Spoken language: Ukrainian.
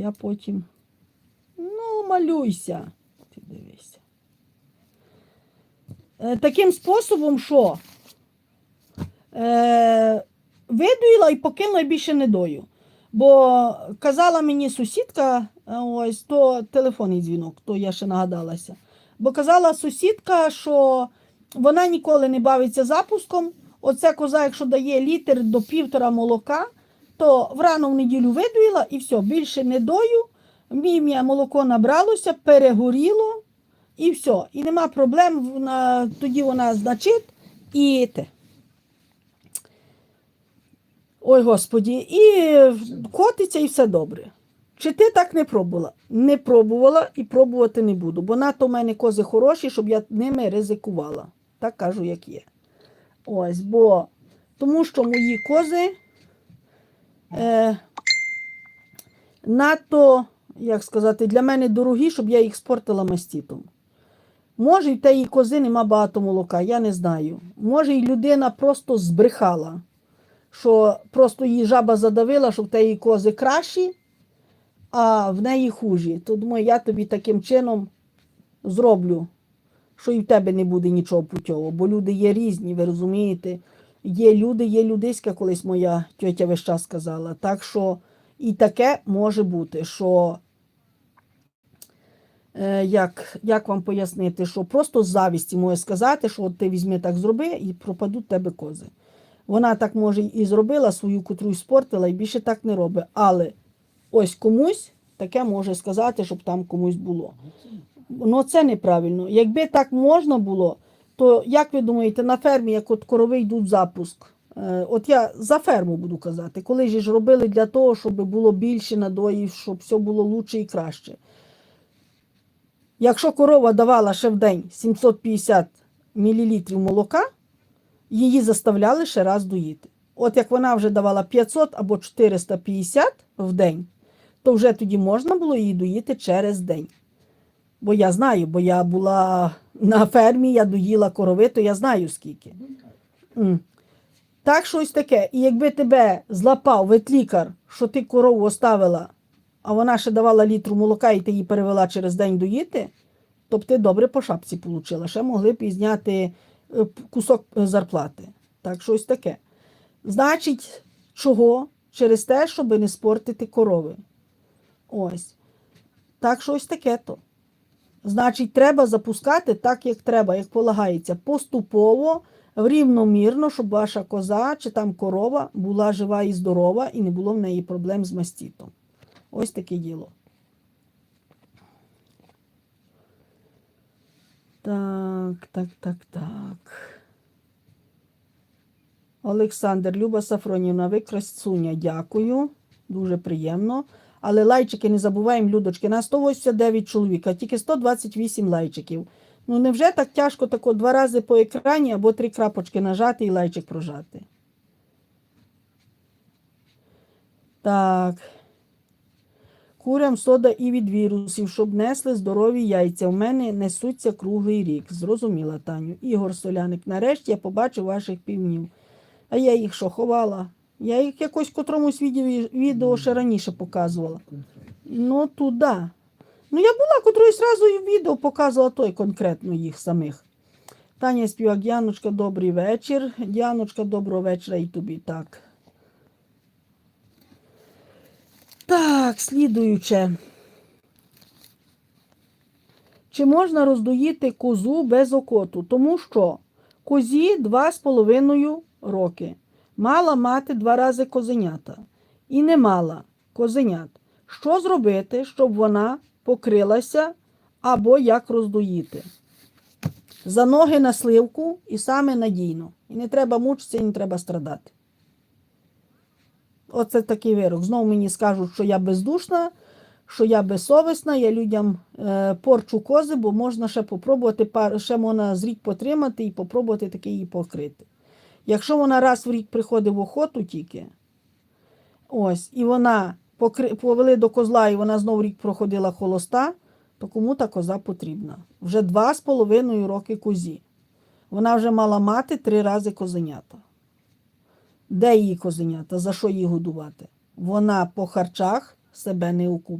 я потім. Ну, малюйся. Ти дивися. Е, таким способом, що е, видоїла і покинула і більше не дою. Бо казала мені сусідка, е, ось то телефонний дзвінок, то я ще нагадалася. Бо казала сусідка, що вона ніколи не бавиться запуском. Оце коза, якщо дає літр до півтора молока, то врано в неділю видоїла і все, більше не дою. Мім'я молоко набралося, перегоріло і все. І нема проблем. Вона, тоді вона значить і те. Ой, Господі, і котиться, і все добре. Чи ти так не пробувала? Не пробувала і пробувати не буду, бо нато в мене кози хороші, щоб я ними ризикувала. Так кажу, як є. Ось, бо тому що мої кози е, надто, як сказати, для мене дорогі, щоб я їх спортила мастітом. Може, і в тієї кози нема багато молока, я не знаю. Може, і людина просто збрехала, що просто її жаба задавила, що в тієї кози кращі, а в неї хужі. То думаю, я тобі таким чином зроблю, що і в тебе не буде нічого путьового, бо люди є різні, ви розумієте. Є люди, є людиська, колись моя тьотя весь час сказала. Так що і таке може бути, що е, як, як вам пояснити, що просто з завісті може сказати, що от ти візьми так зроби і пропадуть тебе кози. Вона так може і зробила свою котру й спортила, і більше так не робить. Але ось комусь таке може сказати, щоб там комусь було. Ну це неправильно. Якби так можна було, то як ви думаєте, на фермі, як от корови йдуть запуск, е, от я за ферму буду казати, коли ж робили для того, щоб було більше надоїв, щоб все було лучше і краще. Якщо корова давала ще в день 750 мл молока, її заставляли ще раз доїти. От як вона вже давала 500 або 450 в день, то вже тоді можна було її доїти через день. Бо я знаю, бо я була на фермі, я доїла корови, то я знаю скільки. Так, щось таке. І якби тебе злапав ветлікар, що ти корову оставила, а вона ще давала літру молока, і ти її перевела через день доїти, то б ти добре по шапці получила. Ще могли б і зняти е, кусок е, зарплати. Так, щось таке. Значить, чого? Через те, щоб не спортити корови. Ось. Так, щось таке то. Значить, треба запускати так, як треба, як полагається, поступово, рівномірно, щоб ваша коза чи там корова була жива і здорова, і не було в неї проблем з мастітом. Ось таке діло. Так, так, так, так. Олександр, Люба Сафронівна, ви красуня, дякую. Дуже приємно. Але лайчики не забуваємо, Людочки, на 189 чоловік, а тільки 128 лайчиків. Ну невже так тяжко тако два рази по екрані або три крапочки нажати і лайчик прожати? Так. Курям сода і від вірусів, щоб несли здорові яйця. У мене несуться круглий рік. Зрозуміла, Таню. Ігор Соляник. Нарешті я побачив ваших півнів. А я їх що, ховала? Я їх якось в котромусь відео, ще раніше показувала. Ну, туди. Ну, я була котрою зразу і відео показувала той конкретно їх самих. Таня співак, Діаночка, добрий вечір. Діаночка, доброго вечора і тобі. Так. Так, слідуюче. Чи можна роздоїти козу без окоту? Тому що козі 2,5 роки. Мала мати два рази козенята. І не мала козенят. Що зробити, щоб вона покрилася або як роздоїти? За ноги на сливку і саме надійно. І не треба мучитися, і не треба страдати. Оце такий вирок. Знову мені скажуть, що я бездушна, що я безсовісна, я людям е, порчу кози, бо можна ще попробувати, ще можна рік потримати і попробувати таки її покрити. Якщо вона раз в рік приходить в охоту тільки, ось, і вона покри... повели до козла, і вона знову рік проходила холоста, то кому та коза потрібна? Вже два з половиною роки козі. Вона вже мала мати три рази козенята. Де її козенята? За що її годувати? Вона по харчах себе не окупить.